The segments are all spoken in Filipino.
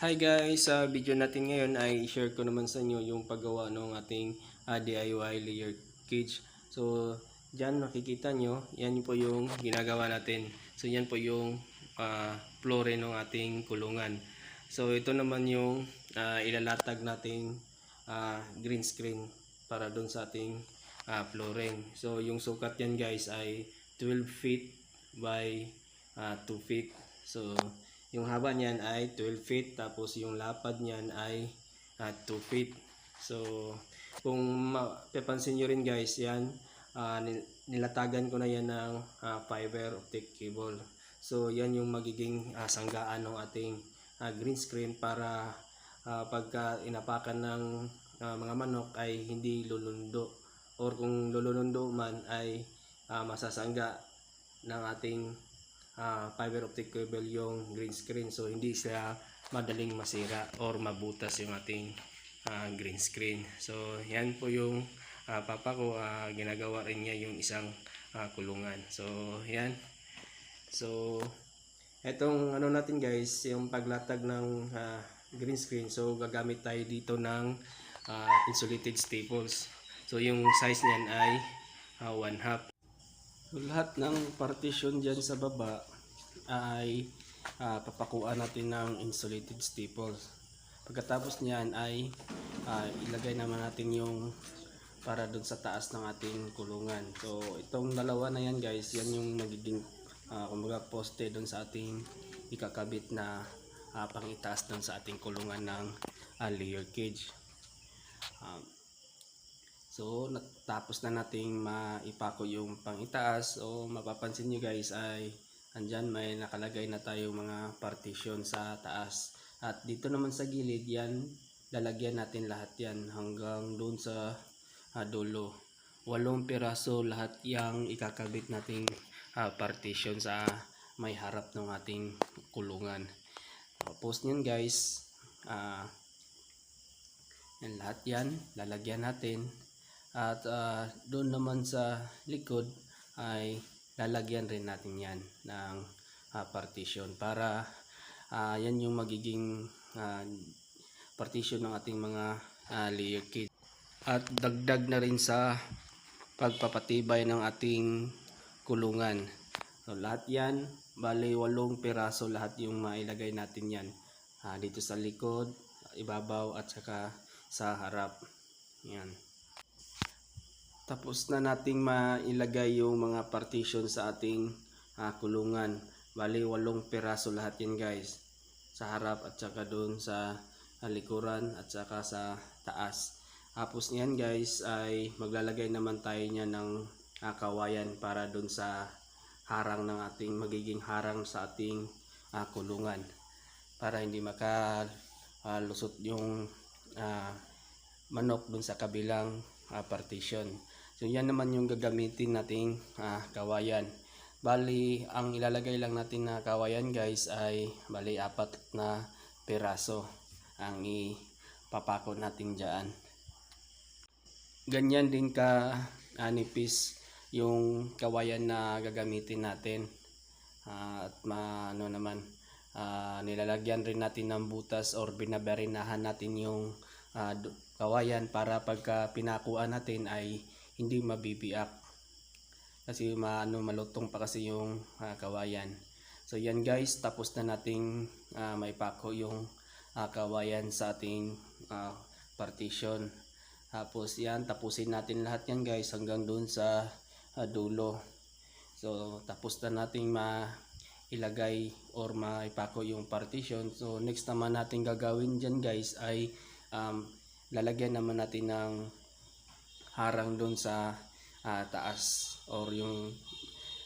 Hi guys, sa video natin ngayon ay share ko naman sa inyo yung paggawa ng ating ah, DIY layer cage. So, dyan makikita nyo, yan po yung ginagawa natin. So, yan po yung uh, flooring ng ating kulungan. So, ito naman yung ah, ilalatag nating ah, green screen para doon sa ating ah, flooring. So, yung sukat yan guys ay 12 feet by ah, 2 feet. So, yung haba niyan ay 12 feet tapos yung lapad niyan ay ah, 2 feet. So kung mapapansin nyo rin guys, yan nil- nilatagan ko na yan ng ah, fiber optic cable. So yan yung magiging ah, sanggaan ng ating ah, green screen para ah, pagka inapakan ng ah, mga manok ay hindi lulundo or kung lulundo man ay ah, masasangga ng ating ah, fiber optic cable yung green screen. So hindi siya madaling masira or mabutas yung ating ah, green screen. So yan po yung ah, papa ko ah, ginagawa rin niya yung isang ah, kulungan. So yan. So etong ano natin guys yung paglatag ng ah, green screen. So gagamit tayo dito ng ah, insulated staples. So yung size niyan ay 1 half So, lahat ng partition dyan sa baba ay ah, papakuan natin ng insulated staples. Pagkatapos niyan ay ah, ilagay naman natin yung para doon sa taas ng ating kulungan. So itong dalawa na yan guys, yan yung magiging ah, kumbaga poste doon sa ating ikakabit na ah, pangitaas doon sa ating kulungan ng ah, layer cage. Um, So, natapos na nating maipako yung pangitaas. So, mapapansin nyo guys ay andyan may nakalagay na tayo mga partition sa taas. At dito naman sa gilid yan, lalagyan natin lahat yan hanggang doon sa ah, dulo. Walong piraso lahat yung ikakabit nating ah, partition sa may harap ng ating kulungan. Tapos nyan guys, ah, yan lahat yan, lalagyan natin. At ah, doon naman sa likod ay lalagyan rin natin yan ng ah, partition para ah, yan yung magiging ah, partition ng ating mga ah, layer cage. At dagdag na rin sa pagpapatibay ng ating kulungan. So, lahat yan, bali walong piraso lahat yung mailagay natin yan. Ah, dito sa likod, ibabaw at saka sa harap. Yan. Tapos na nating mailagay yung mga partition sa ating ah, kulungan. Bali, walong piraso lahat yan guys. Sa harap at saka doon sa likuran at saka sa taas. Tapos niyan guys ay maglalagay naman tayo niya ng ah, kawayan para doon sa harang ng ating magiging harang sa ating ah, kulungan. Para hindi maka ah, lusot yung ah, manok doon sa kabilang ah, partition. So yan naman yung gagamitin nating ah, kawayan. Bali, ang ilalagay lang natin na kawayan guys ay bali apat na piraso ang ipapako natin dyan. Ganyan din ka anipis yung kawayan na gagamitin natin. Ah, at ano naman, ah, nilalagyan rin natin ng butas or binabarinahan natin yung ah, du- kawayan para pagka pinakuan natin ay hindi mabibiak. Kasi maano malutong pa kasi yung ah, kawayan. So yan guys tapos na nating ah, maipako yung ah, kawayan sa ating ah, partition. Tapos yan tapusin natin lahat yan guys hanggang dun sa ah, dulo. So tapos na nating ma ilagay or maipako yung partition. So next naman natin gagawin dyan guys ay um, lalagyan naman natin ng harang doon sa ah, taas or yung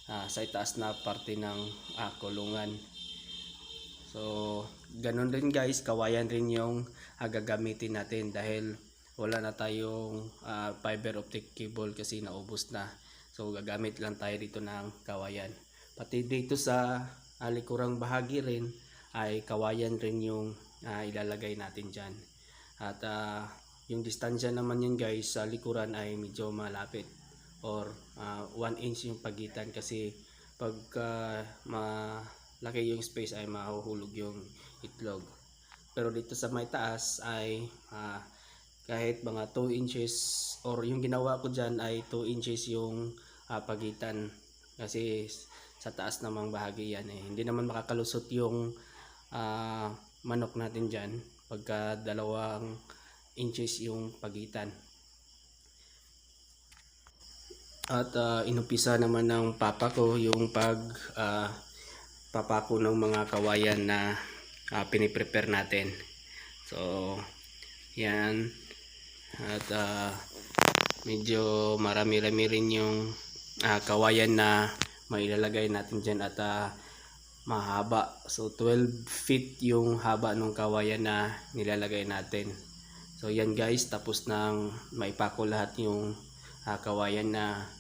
ah, sa itaas na parte ng ah, kulungan. So, ganun din guys, kawayan rin yung ah, gagamitin natin dahil wala na tayong ah, fiber optic cable kasi naubos na. So, gagamit lang tayo dito ng kawayan. Pati dito sa ah, likurang bahagi rin ay kawayan rin yung ah, ilalagay natin dyan. At ah, yung distansya naman yun guys sa likuran ay medyo malapit or 1 inch yung pagitan kasi pagka malaki yung space ay mahuhulog yung itlog. pero dito sa may taas ay ah, kahit mga 2 inches or yung ginawa ko dyan ay 2 inches yung ah, pagitan kasi sa taas namang bahagi yan eh. Hindi naman makakalusot yung ah, manok natin dyan pagka dalawang inches yung pagitan. At ah, inumpisa naman ng papa ko yung pag ah, papako ng mga kawayan na ah, piniprepare natin. So, yan. At ah, medyo marami-rami rin yung ah, kawayan na mailalagay natin dyan at ah, mahaba. So 12 feet yung haba ng kawayan na nilalagay natin. So yan guys, tapos nang maipako lahat yung ah, kawayan na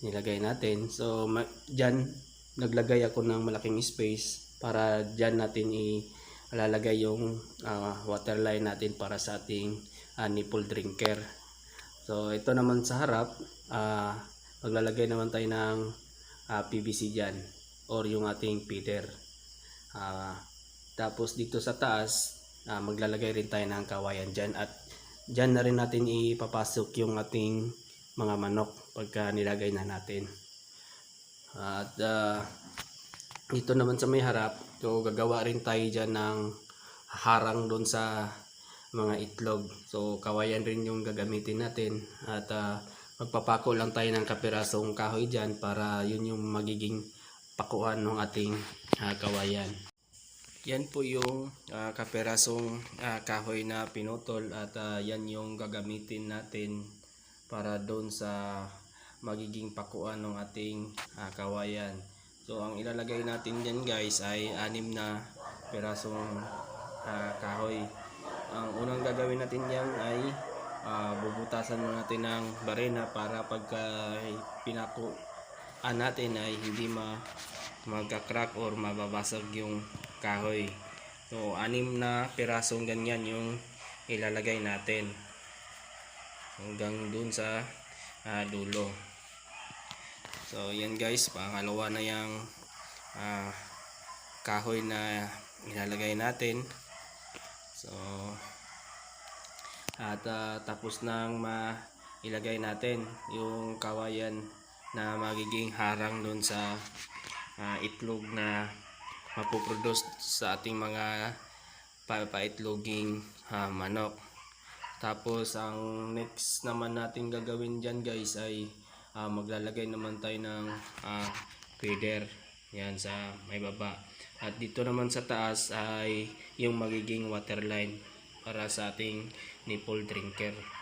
nilagay natin. So dyan naglagay ako ng malaking space para dyan natin ilalagay yung ah, water natin para sa ating ah, nipple drinker. So ito naman sa harap, ah, maglalagay naman tayo ng ah, PVC dyan or yung ating feeder. Ah, tapos dito sa taas, ah, maglalagay rin tayo ng kawayan dyan at dyan na rin natin ipapasok yung ating mga manok pagka nilagay na natin. At ah, dito naman sa may harap, so gagawa rin tayo dyan ng harang doon sa mga itlog. So kawayan rin yung gagamitin natin at ah, magpapako lang tayo ng kapirasong kahoy dyan para yun yung magiging pakuan ng ating ah, kawayan. Yan po yung ah, kapirasong ah, kahoy na pinutol at ah, yan yung gagamitin natin para doon sa magiging pakuan ng ating ah, kawayan. So ang ilalagay natin dyan guys ay anim na pirasong ah, kahoy. Ang unang gagawin natin dyan ay ah, bubutasan mo natin ng barena para pagka pinakuan natin ay hindi ma magka-crack or mababasag yung kahoy. So anim na pirasong ganyan yung ilalagay natin hanggang dun sa ah, dulo. So yan guys, pangalawa na yung ah, kahoy na ilalagay natin. So at ah, tapos nang mailagay natin yung kawayan na magiging harang doon sa ah, itlog na mapoproduce sa ating mga pa paitloging ah, manok. Tapos ang next naman natin gagawin dyan guys ay ah, maglalagay naman tayo ng ah, feeder yan sa may baba. At dito naman sa taas ay yung magiging water line para sa ating nipple drinker.